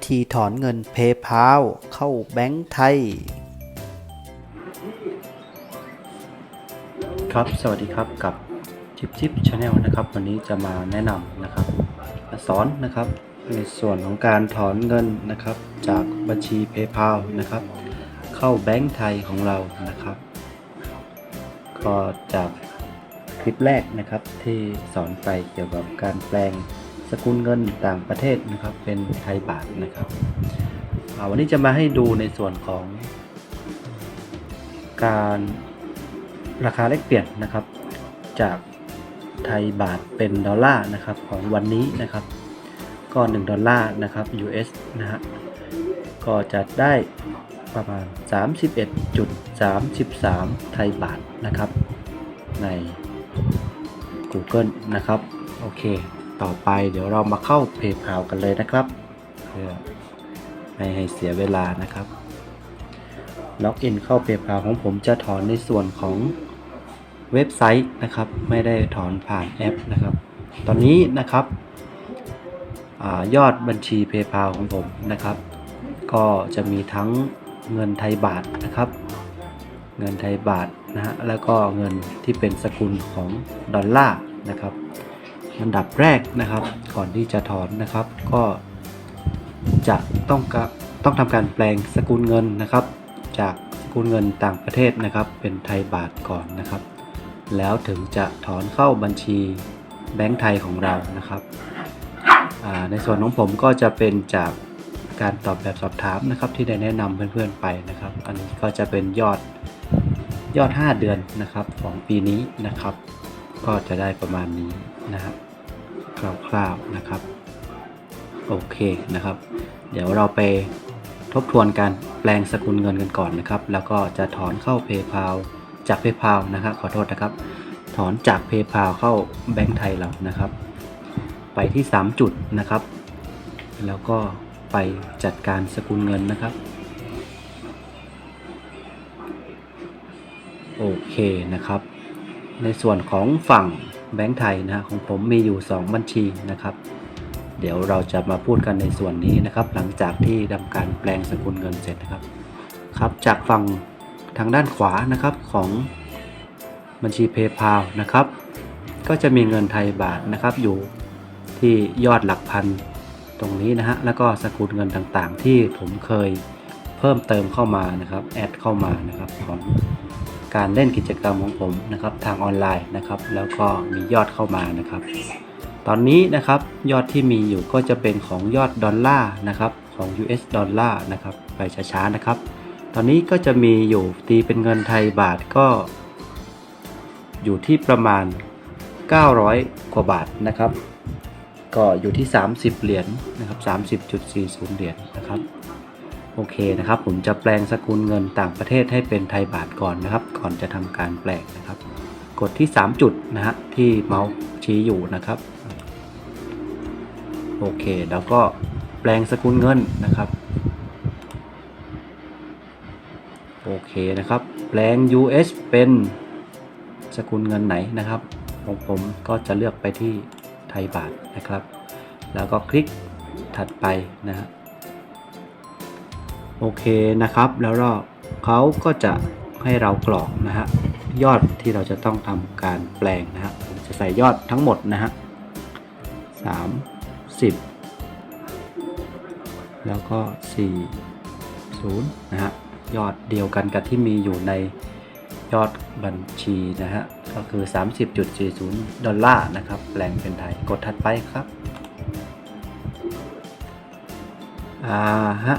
วิธีถอนเงิน PayPal เข้าแบงก์ไทย ครับ สวัสดีครับกับจิบจิบชาแนลนะครับ วันนี้จะมาแนะนำนะครับสอนนะครับในส่วนของการถอนเงินนะครับ จากบัญชี PayPal นะครับ เข้าแบงก์ไทยของเรานะครับ ก็จากคลิปแรกนะครับที่สอนไปเกี่ยวกับการแปลง สกุลเงินต่างประเทศนะครับ เป็นไทยบาทนะครับวันนี้จะมาให้ดูในส่วนของการราคาแลกเปลี่ยนนะครับ จากไทยบาทเป็นดอลลาร์นะครับของวันนี้นะครับ ก็ 1 ดอลลาร์นะครับ US นะฮะก็จะได้ประมาณ 31.33 ไทยบาทนะครับ ใน Google นะครับ โอเค ต่อไปเดี๋ยวเรามาเข้า PayPal กันเลยนะครับ เพื่อไม่ให้เสียเวลานะครับ ล็อกอินเข้า PayPal ของผมจะถอนในส่วนของเว็บไซต์นะครับ ไม่ได้ถอนผ่านแอปนะครับ ตอนนี้นะครับอยอดบัญชี PayPal ของผมนะครับ ก็จะมีทั้งเงินไทยบาทนะครับ เงินไทยบาทนะฮะแล้วก็เงินที่เป็นสกุลของดอลลาร์นะครับ อันดับแรกนะครับ ก่อนที่จะถอนนะครับ ก็จะต้องกต้องทำการแปลงสกุลเงินนะครับ จากสกุลเงินต่างประเทศนะครับ เป็นไทยบาทก่อนนะครับ แล้วถึงจะถอนเข้าบัญชีแบงก์ไทยของเรานะครับในส่วนของผมก็จะเป็นจากการตอบแบบสอบถามนะครับ ที่ได้แนะนำเพื่อนๆไปนะครับ อันนี้ก็จะเป็นยอดยอด 5 เดือนนะครับของปีนี้นะครับ ก็จะได้ประมาณนี้นะครับ คร่าวๆนะครับ โอเคนะครับ เดี๋ยวเราไปทบทวนการแปลงสกุลเงินกันก่อนนะครับ แล้วก็จะถอนเข้า PayPal จาก PayPal นะครับ ขอโทษนะครับ ถอนจาก PayPal เข้าแบงก์ไทยเรานะครับ ไปที่ 3 จุดนะครับ แล้วก็ไปจัดการสกุลเงินนะครับ โอเคนะครับ ในส่วนของฝั่ง แบงก์ไทยนะฮะของผมมีอยู่ 2 บัญชีนะครับ เดี๋ยวเราจะมาพูดกันในส่วนนี้นะครับ หลังจากที่ทำการแปลงสกุลเงินเสร็จนะครับครับจากฝั่งทางด้านขวานะครับของบัญชี PayPal นะครับ ก็จะมีเงินไทยบาทนะครับอยู่ที่ยอดหลักพันตรงนี้นะฮะแล้วก็สกุลเงินต่างๆ ที่ผมเคยเพิ่มเติมเข้ามานะครับแอดเข้ามานะครับของ การเล่นกิจกรรมของผมนะครับทางออนไลน์นะครับ แล้วก็มียอดเข้ามานะครับ ตอนนี้นะครับยอดที่มีอยู่ก็จะเป็นของยอดดอลลาร์นะครับของ US ดอลลาร์นะครับไปช้าๆนะครับ ตอนนี้ก็จะมีอยู่ตีเป็นเงินไทยบาทก็ อยู่ที่ประมาณ 900 กว่าบาทนะครับ ก็อยู่ที่ 30 เหรียญนะครับ30.40 เหรียญนะครับ โอเคนะครับ ผมจะแปลงสกุลเงินต่างประเทศให้เป็นไทยบาทก่อนนะครับ ก่อนจะทำการแปลงนะครับ กดที่ 3 จุดนะฮะที่เมาส์ชี้อยู่นะครับ โอเค แล้วก็แปลงสกุลเงินนะครับ โอเคนะครับ แปลง US เป็นสกุลเงินไหนนะครับของผมก็จะเลือกไปที่ไทยบาทนะครับ แล้วก็คลิกถัดไปนะฮะ โอเคนะครับ แล้วก็เขาก็จะให้เรากรอกนะฮะยอดที่เราจะต้องทำการแปลงนะฮะผมจะใส่ยอดทั้งหมดนะฮะสามสิบแล้วก็สี่ศูนย์นะฮะยอดเดียวกันกับที่มีอยู่ในยอดบัญชีนะฮะก็คือ 30.40 ดอลลาร์นะครับ แปลงเป็นไทย กดถัดไปครับ อ่าฮะ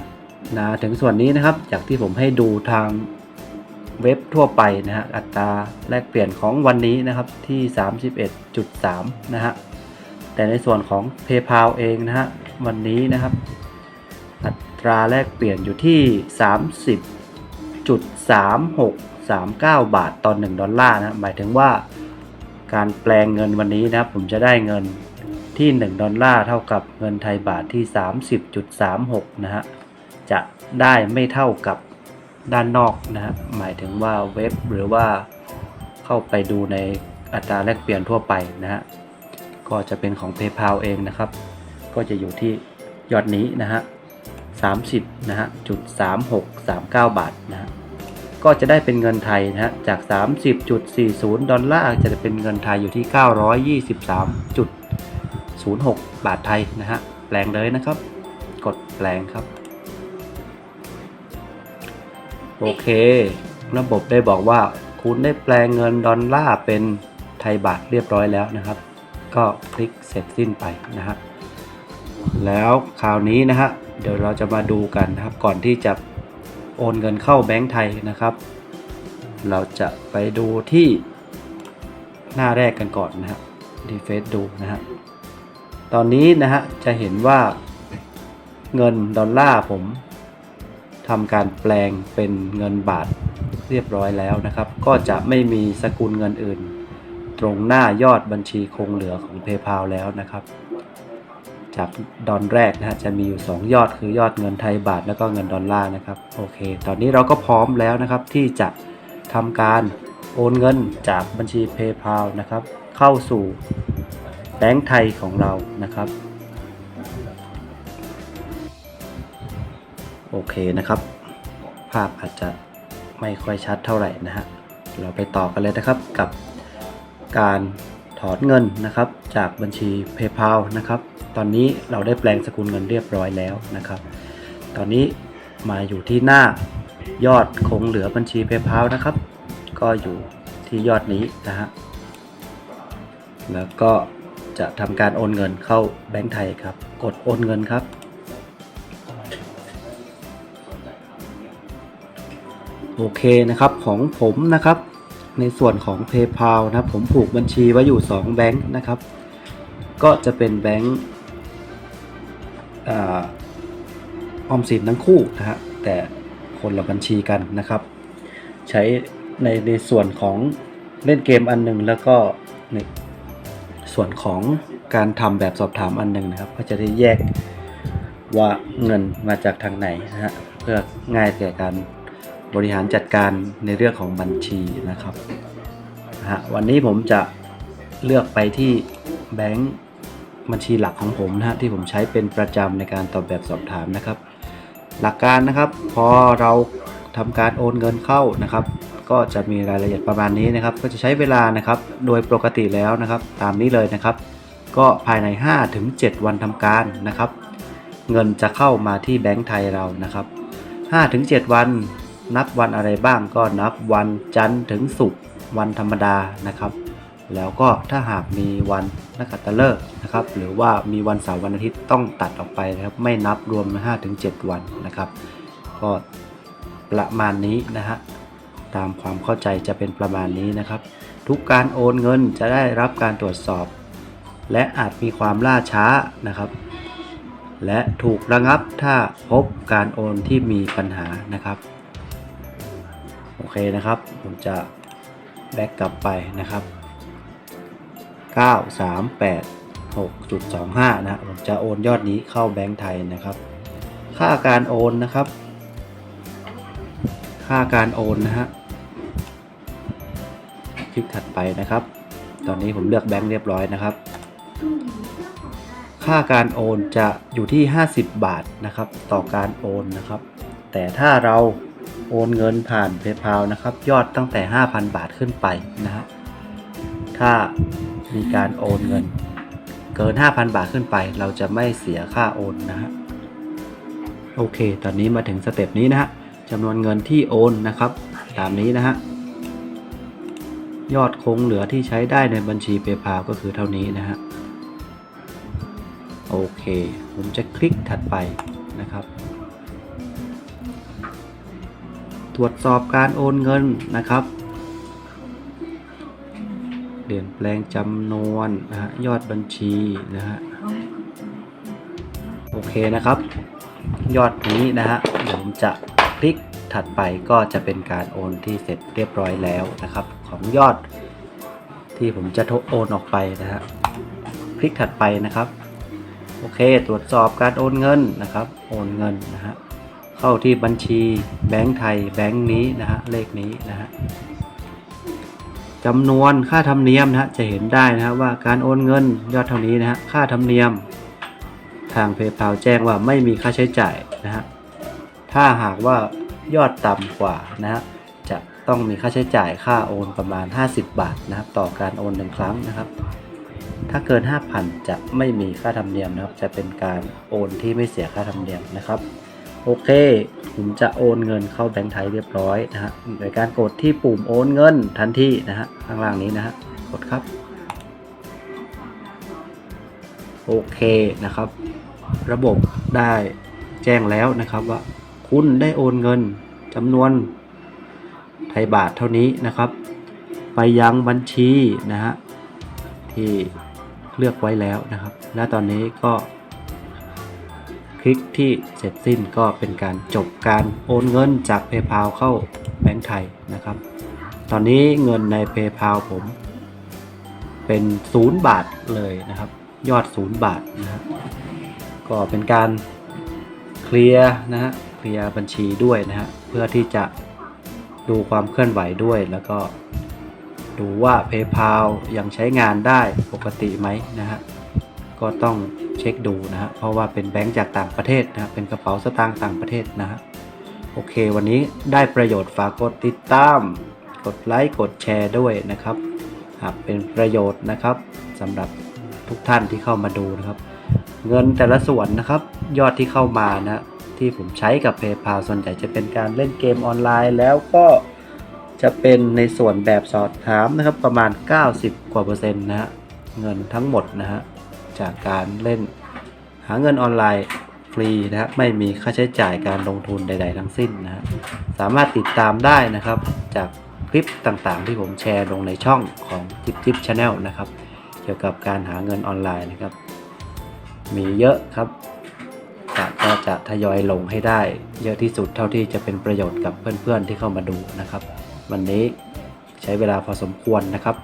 นะถึงส่วนนี้นะครับ จากที่ผมให้ดูทางเว็บทั่วไปนะฮะอัตราแลกเปลี่ยนของวันนี้นะครับที่ 31.3 นะฮะแต่ในส่วนของ PayPal เองนะฮะวันนี้นะครับ อัตราแลกเปลี่ยนอยู่ที่ 30.3639 บาทต่อ1ดอลลาร์นะหมายถึงว่าการแปลงเงินวันนี้นะครับผมจะได้เงินที่ 1 ดอลลาร์เท่ากับเงินไทยบาทที่ 30.36 นะฮะ จะได้ไม่เท่ากับด้านนอกนะฮะหมายถึงว่าเว็บหรือว่าเข้าไปดูในอัตราแลกเปลี่ยนทั่วไปนะฮะก็จะเป็นของ PayPal เองนะครับ ก็จะอยู่ที่ยอดนี้นะฮะ30นะฮะจุด3639 บาทนะฮะก็จะได้เป็นเงินไทยนะฮะจาก 30.40 ดอลลาร์จะเป็นเงินไทยอยู่ที่ 923.06 บาทไทยนะฮะแปลงเลยนะครับ กดแปลงครับ โอเค ระบบได้บอกว่าคุณได้แปลงเงินดอลลาร์เป็นไทยบาทเรียบร้อยแล้วนะครับ ก็คลิกเสร็จสิ้นไปนะฮะแล้วคราวนี้นะฮะเดี๋ยวเราจะมาดูกันนะครับ ก่อนที่จะโอนเงินเข้าแบงก์ไทยนะครับ เราจะไปดูที่หน้าแรกกันก่อนนะฮะดีเฟซดูนะฮะตอนนี้นะฮะจะเห็นว่าเงินดอลลาร์ผม ทำการแปลงเป็นเงินบาทเรียบร้อยแล้วนะครับ ก็จะไม่มีสกุลเงินอื่น ตรงหน้ายอดบัญชีคงเหลือของ PayPal แล้วนะครับ จากดอนแรกนะฮะจะมีอยู่ 2 ยอดคือยอดเงินไทยบาทแล้วก็เงินดอลลาร์นะครับโอเค ตอนนี้เราก็พร้อมแล้วนะครับที่จะทำการโอนเงินจากบัญชี PayPal นะครับ เข้าสู่แบงก์ไทยของเรานะครับ โอเคนะครับ ภาพอาจจะไม่ค่อยชัดเท่าไหร่นะฮะเราไปต่อกันเลยนะครับกับการถอนเงินนะครับ จากบัญชี PayPal นะครับ ตอนนี้เราได้แปลงสกุลเงินเรียบร้อยแล้วนะครับ ตอนนี้มาอยู่ที่หน้ายอดคงเหลือบัญชี PayPal นะครับ ก็อยู่ที่ยอดนี้นะฮะแล้วก็จะทำการโอนเงินเข้าแบงก์ไทยครับ กดโอนเงินครับ โอเคนะครับของผมนะครับ ในส่วนของ PayPal นะผมผูกบัญชีไว้อยู่ 2 แบงค์นะครับ ก็จะเป็นแบงค์อออมสินทั้งคู่นะฮะแต่คนละบัญชีกันนะครับ ใช้ในในส่วนของเล่นเกมอันหนึ่งแล้วก็ในส่วนของการทำแบบสอบถามอันหนึ่งนะครับ ก็จะได้แยกว่าเงินมาจากทางไหนนะฮะเพื่อง่ายแก่การ บริหารจัดการในเรื่องของบัญชีนะครับฮะวันนี้ผมจะเลือกไปที่แบงค์บัญชีหลักของผมนะฮะที่ผมใช้เป็นประจำในการตอบแบบสอบถามนะครับ หลักการนะครับพอเราทำการโอนเงินเข้านะครับ ก็จะมีรายละเอียดประมาณนี้นะครับ ก็จะใช้เวลานะครับโดยปกติแล้วนะครับ ตามนี้เลยนะครับ ก็ภายใน 5-7 วันทำการนะครับ เงินจะเข้ามาที่แบงก์ไทยเรานะครับ5-7 วัน นับวันอะไรบ้างก็นับวันจันทร์ถึงศุกร์วันธรรมดานะครับ แล้วก็ถ้าหากมีวันนักขัตฤกษ์นะครับ หรือว่ามีวันเสาร์วันอาทิตย์ต้องตัดออกไปนะครับ ไม่นับรวม 5-7 วันนะครับ ก็ประมาณนี้นะฮะตามความเข้าใจจะเป็นประมาณนี้นะครับ ทุกการโอนเงินจะได้รับการตรวจสอบ และอาจมีความล่าช้านะครับ และถูกระงับถ้าพบการโอนที่มีปัญหานะครับ โอเคนะครับ ผมจะแบ็กกลับไปนะครับ 9 3 8 6.25 นะผมจะโอนยอดนี้เข้าแบงก์ไทยนะครับ ค่าการโอนนะครับ ค่าการโอนนะฮะคลิกถัดไปนะครับ ตอนนี้ผมเลือกแบงค์เรียบร้อยนะครับ ค่าการโอนจะอยู่ที่ 50 บาทนะครับ ต่อการโอนนะครับ แต่ถ้าเรา โอนเงินผ่าน PayPal นะครับ ยอดตั้งแต่ 5,000 บาทขึ้นไปนะฮะถ้ามีการโอนเงิน เกิน 5,000 บาทขึ้นไป เราจะไม่เสียค่าโอนนะฮะโอเค ตอนนี้มาถึงสเต็ปนี้นะฮะจำนวนเงินที่โอนนะครับ ตามนี้นะฮะยอดคงเหลือที่ใช้ได้ในบัญชี PayPal ก็คือเท่านี้นะฮะโอเค ผมจะคลิกถัดไปนะครับ รวจสอบการโอนเงินนะครับ เปลี่ยนแปลงจำนวนนะฮะยอดบัญชีนะฮะโอเคนะครับ ยอดนี้นะฮะเดี๋ยวผมจะคลิกถัดไปก็จะเป็นการโอนที่เสร็จเรียบร้อยแล้วนะครับ ของยอดที่ผมจะโทโอนออกไปนะฮะคลิกถัดไปนะครับ โอเค ตรวจสอบการโอนเงินนะครับ โอนเงินนะฮะ เข้าที่บัญชีแบงก์ไทยแบงก์นี้นะฮะเลขนี้นะฮะจำนวนค่าธรรมเนียมนะฮะจะเห็นได้นะฮะว่าการโอนเงินยอดเท่านี้นะฮะค่าธรรมเนียม ทาง PayPal แจ้งว่าไม่มีค่าใช้จ่ายนะฮะถ้าหากว่ายอดต่ำกว่านะฮะจะต้องมีค่าใช้จ่ายค่าโอนประมาณ 50 บาทนะครับ ต่อการโอนหนึ่งครั้งนะครับ ถ้าเกิน 5,000 จะไม่มีค่าธรรมเนียมนะครับ จะเป็นการโอนที่ไม่เสียค่าธรรมเนียมนะครับ โอเค ผมจะโอนเงินเข้าแบงก์ไทยเรียบร้อยนะฮะโดยการกดที่ปุ่มโอนเงินทันทีนะฮะข้างล่างนี้นะฮะกดครับโอเคนะครับ ระบบได้แจ้งแล้วนะครับว่าคุณได้โอนเงินจำนวนไทยบาทเท่านี้นะครับ ไปยังบัญชีนะฮะที่เลือกไว้แล้วนะครับ และตอนนี้ก็ คลิกที่เสร็จสิ้นก็เป็นการจบการโอนเงินจาก PayPal เข้าแบงก์ไทยนะครับ ตอนนี้เงินใน PayPal ผมเป็น0บาทเลยนะครับ ยอด0บาทนะฮะก็เป็นการเคลียร์นะฮะเคลียร์บัญชีด้วยนะฮะเพื่อที่จะดูความเคลื่อนไหวด้วยแล้วก็ดูว่า PayPal ยังใช้งานได้ปกติไหมนะฮะก็ต้อง เช็คดูนะฮะเพราะว่าเป็นแบงก์จากต่างประเทศนะเป็นกระเป๋าสตางค์ต่างประเทศนะฮะโอเค วันนี้ได้ประโยชน์ฝากกดติดตาม กดไลค์กดแชร์ด้วยนะครับหากเป็นประโยชน์นะครับสำหรับทุกท่านที่เข้ามาดูนะครับ เงินแต่ละส่วนนะครับยอดที่เข้ามานะที่ผมใช้กับ PayPal ส่วนใหญ่จะเป็นการเล่นเกมออนไลน์ แล้วก็จะเป็นในส่วนแบบสอบถามนะครับประมาณ 90 กว่าเปอร์เซ็นต์นะฮะเงินทั้งหมดนะฮะ จากการเล่น หาเงินออนไลน์ฟรีนะฮะไม่มีค่าใช้จ่ายการลงทุนใด ๆ ทั้งสิ้นนะฮะสามารถติดตามได้นะครับ จากคลิปต่างๆ ที่ผมแชร์ลงในช่องของจิ๊บจิ๊บชาแนลนะครับ เกี่ยวกับการหาเงินออนไลน์นะครับ มีเยอะครับก็จะทยอยลงให้ได้ เยอะที่สุดเท่าที่จะเป็นประโยชน์กับเพื่อนๆที่เข้ามาดูนะครับ วันนี้ใช้เวลาพอสมควรนะครับ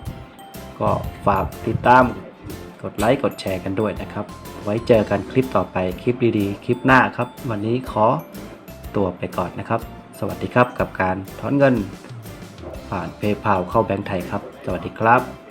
ก็ฝากติดตาม กดไลค์กดแชร์กันด้วยนะครับ ไว้เจอกันคลิปต่อไปคลิปดีๆ คลิปหน้าครับ วันนี้ขอตัวไปก่อนนะครับ สวัสดีครับกับการถอนเงิน ผ่าน PayPal เข้าแบงก์ไทยครับ สวัสดีครับ